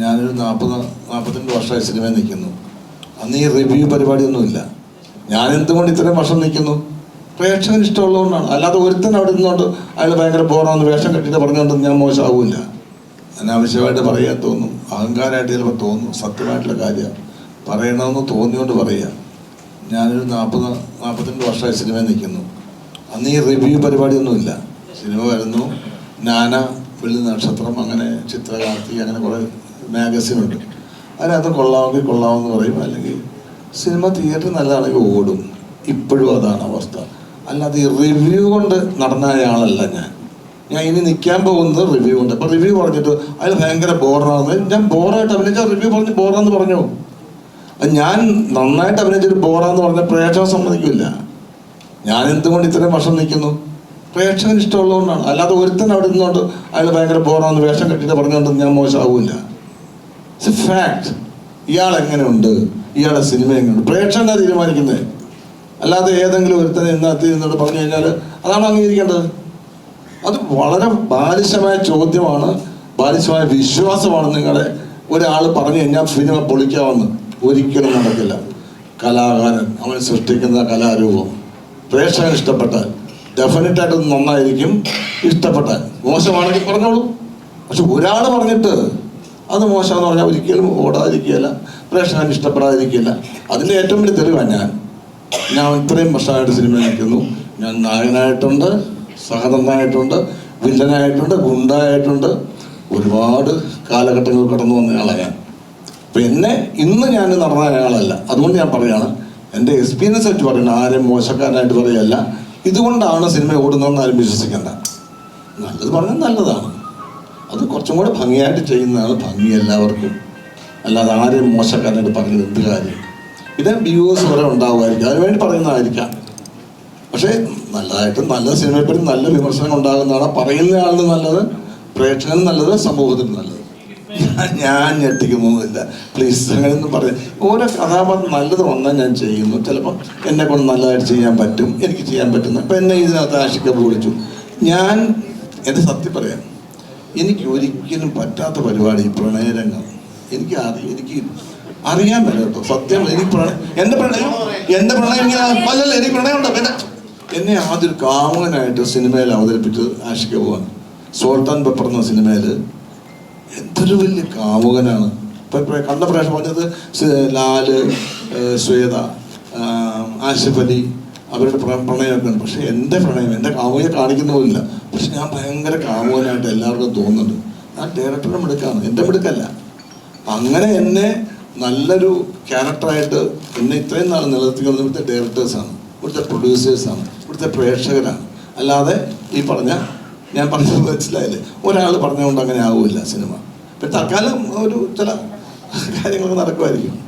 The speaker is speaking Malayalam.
ഞാനൊരു നാൽപ്പത് നാൽപ്പത്തിരണ്ട് വർഷമായി സിനിമയിൽ നിൽക്കുന്നു. അന്ന് ഈ റിവ്യൂ പരിപാടിയൊന്നുമില്ല. ഞാൻ എന്തുകൊണ്ട് ഇത്രയും വർഷം നിൽക്കുന്നു? പ്രേക്ഷകന് ഇഷ്ടമുള്ളതുകൊണ്ടാണ്. അല്ലാതെ ഒരുത്തൻ അവിടെ നിന്നുകൊണ്ട് അയാൾ ഭയങ്കര ബോറാന്ന് വേഷം കെട്ടിയിട്ട് പറഞ്ഞുകൊണ്ട് ഞാൻ മോശമാവില്ല. അനാവശ്യമായിട്ട് പറയാൻ തോന്നും. അഹങ്കാരമായിട്ട് ചിലപ്പോൾ തോന്നും. സത്യമായിട്ടുള്ള കാര്യം. പറയണമെന്ന് തോന്നിയോണ്ട് പറയുക ഞാനൊരു നാൽപ്പത് നാൽപ്പത്തിരണ്ട് വർഷമായി സിനിമയിൽ നിൽക്കുന്നു. അന്ന് ഈ റിവ്യൂ പരിപാടിയൊന്നുമില്ല. സിനിമ വരുന്നു. നാന വെള്ളി നക്ഷത്രം അങ്ങനെ ചിത്രകാർത്തി അങ്ങനെ കുറേ മാഗസിൻ ഉണ്ട് അതിനകത്ത് കൊള്ളാമെങ്കിൽ കൊള്ളാമെന്ന് പറയും അല്ലെങ്കിൽ സിനിമ തിയേറ്റർ നല്ലതാണെങ്കിൽ ഓടും. ഇപ്പോഴും അതാണ് അവസ്ഥ. അല്ലാതെ ഈ റിവ്യൂ കൊണ്ട് നടന്ന ആളല്ല ഞാൻ. ഞാൻ ഇനി നിൽക്കാൻ പോകുന്നത് റിവ്യൂ കൊണ്ട്. അപ്പോൾ റിവ്യൂ പറഞ്ഞിട്ട് അതിൽ ഭയങ്കര ബോറാണെന്ന് ഞാൻ ബോറായിട്ട് അഭിനയിച്ച റിവ്യൂ പറഞ്ഞ് ബോറാന്ന് പറഞ്ഞു? ഞാൻ നന്നായിട്ട് അഭിനയിച്ചൊരു ബോറാന്ന് പറഞ്ഞ പ്രേക്ഷകൻ സമ്മതിക്കില്ല. ഞാൻ എന്തുകൊണ്ട് ഇത്രയും വർഷം നിൽക്കുന്നു? പ്രേക്ഷകൻ ഇഷ്ടമുള്ളതുകൊണ്ടാണ്. അല്ലാതെ ഒരുത്തൻ അവിടെ നിന്നുകൊണ്ട് അയാൾ ഭയങ്കര ബോറാന്ന് വേഷം കെട്ടിയിട്ട് പറഞ്ഞുകൊണ്ട് ഞാൻ മോശമാവില്ല ഇറ്റ്സ് എ ഫാക്ട് ഇയാൾ എങ്ങനെയുണ്ട് ഇയാളുടെ സിനിമ എങ്ങനെയുണ്ട്? പ്രേക്ഷകനാണ് തീരുമാനിക്കുന്നത്? അല്ലാതെ ഏതെങ്കിലും ഒരുത്തൻ ഇന്നത്തെ നിന്നോട് പറഞ്ഞു കഴിഞ്ഞാൽ അതാണ് അംഗീകരിക്കേണ്ടത്. അത് വളരെ ബാലിശമായ ചോദ്യമാണ് ബാലിശമായ വിശ്വാസമാണ് നിങ്ങളെ ഒരാൾ പറഞ്ഞു കഴിഞ്ഞാൽ സിനിമ പൊളിക്കാമെന്ന്. ഒരിക്കലും നടക്കില്ല. കലാകാരൻ അവൻ സൃഷ്ടിക്കുന്ന കലാരൂപം. പ്രേക്ഷകൻ ഇഷ്ടപ്പെട്ടാൽ. ഡെഫിനറ്റായിട്ടത് നന്നായിരിക്കും. ഇഷ്ടപ്പെട്ടാൽ. മോശമാണെങ്കിൽ പറഞ്ഞോളൂ. പക്ഷെ ഒരാൾ പറഞ്ഞിട്ട് അത് മോശമെന്ന് പറഞ്ഞാൽ ഒരിക്കലും ഓടാതിരിക്കുകയില്ല. പ്രേക്ഷകൻ ഇഷ്ടപ്പെടാതിരിക്കുകയില്ല. അതിന്റെ ഏറ്റവും വലിയ തെളിവാണ് ഞാൻ. ഞാൻ ഇത്രയും വർഷമായിട്ട് സിനിമ നിൽക്കുന്നു. ഞാൻ നായകനായിട്ടുണ്ട് സഹനന്ദനായിട്ടുണ്ട് വില്ലനായിട്ടുണ്ട് ഗുണ്ടായിട്ടുണ്ട് ഒരുപാട് കാലഘട്ടങ്ങൾ കടന്നു വന്നയാളാണ് ഞാൻ. അപ്പം എന്നെ ഇന്ന് ഞാൻ നടന്ന അയാളല്ല അതുകൊണ്ട് ഞാൻ പറയുകയാണ് എന്റെ എക്സ്പീരിയൻസ് ആയിട്ട് പറയുന്നത് ആരും മോശക്കാരനായിട്ട് പറയുകയല്ല. ഇതുകൊണ്ടാണ് സിനിമ ഓടുന്നതെന്ന് ആരും വിശ്വസിക്കേണ്ട. നല്ലത് പറഞ്ഞാൽ നല്ലതാണ്. കുറച്ചും കൂടെ ഭംഗിയായിട്ട് ചെയ്യുന്നതാണ് ഭംഗി എല്ലാവർക്കും. അല്ലാതെ ആരെയും മോശക്കാരനായിട്ട് പറഞ്ഞത് എന്ത് കാര്യം? ഇത് വ്യൂവേഴ്സ് വരെ ഉണ്ടാവുമായിരിക്കും. അതിനുവേണ്ടി പറയുന്നതായിരിക്കാം. പക്ഷേ നല്ലതായിട്ട് നല്ല സിനിമയെപ്പറ്റി നല്ല വിമർശനം ഉണ്ടാകുന്നതാണ് പറയുന്ന ആളിന് നല്ലത് പ്രേക്ഷകന് നല്ലത് സമൂഹത്തിന് നല്ലത്. ഞാൻ- ഞെട്ടിക്കുന്നൊന്നുമില്ല. പ്ലീസ് അങ്ങനെയൊന്നും പറയാം ഓരോ കഥാപാത്രം നല്ലത് വന്നാൽ ഞാൻ ചെയ്യുന്നു. ചിലപ്പോൾ എന്നെ കൊണ്ട് നല്ലതായിട്ട് ചെയ്യാൻ പറ്റും എനിക്ക് ചെയ്യാൻ പറ്റുന്നു ഇപ്പം എന്നെ ഇതിനകത്ത് ആഷിക്കപ്പ് വിളിച്ചു. ഞാൻ എന്റെ സത്യം പറയാം. എനിക്ക് ഒരിക്കലും പറ്റാത്ത പരിപാടി പ്രണയരംഗം. എനിക്ക് എനിക്ക് അറിയാൻ പറ്റും കേട്ടോ സത്യം എനിക്ക് എന്റെ പ്രണയം എന്റെ പ്രണയം ഇങ്ങനെ എനിക്ക് പ്രണയമുണ്ടോ? പിന്നെ എന്നെ ആദ്യം കാമുകനായിട്ട് സിനിമയിൽ അവതരിപ്പിച്ചത് ആഷിക പോവാണ് സോൾട്ടാൻ പെപ്പർ എന്ന സിനിമയിൽ എന്തൊരു വലിയ കാമുകനാണ്. ഇപ്പൊ കണ്ട പ്രേക്ഷ പറഞ്ഞത് ലാൽ ശ്വേത ആശുപതി അവരുടെ പ്ര- പ്രണയമൊക്കെ ഉണ്ട് പക്ഷെ എന്റെ പ്രണയം എന്റെ കാമുകയെ കാണിക്കുന്ന പോലില്ല. പക്ഷെ ഞാൻ ഭയങ്കര കാമുകനായിട്ട് എല്ലാവർക്കും തോന്നുന്നുണ്ട്. ഞാൻ ഡയറക്ടറുടെ മിടുക്കാണ്. എന്റെ മിടുക്കല്ല. അങ്ങനെ എന്നെ നല്ലൊരു ക്യാരക്ടറായിട്ട് എന്നെ ഇത്രയും നാൾ നിലനിർത്തിക്കുന്നത് ഇവിടുത്തെ ഡയറക്ടേഴ്സാണ് ഇവിടുത്തെ പ്രൊഡ്യൂസേഴ്സാണ് ഇവിടുത്തെ പ്രേക്ഷകരാണ്. അല്ലാതെ ഈ പറഞ്ഞ ഞാൻ പറഞ്ഞത് മനസ്സിലായില്ലേ? ഒരാൾ പറഞ്ഞുകൊണ്ട് അങ്ങനെ ആവില്ല സിനിമ. ഇപ്പം തൽക്കാലം ഒരു ചില കാര്യങ്ങളൊക്കെ നടക്കുമായിരിക്കും.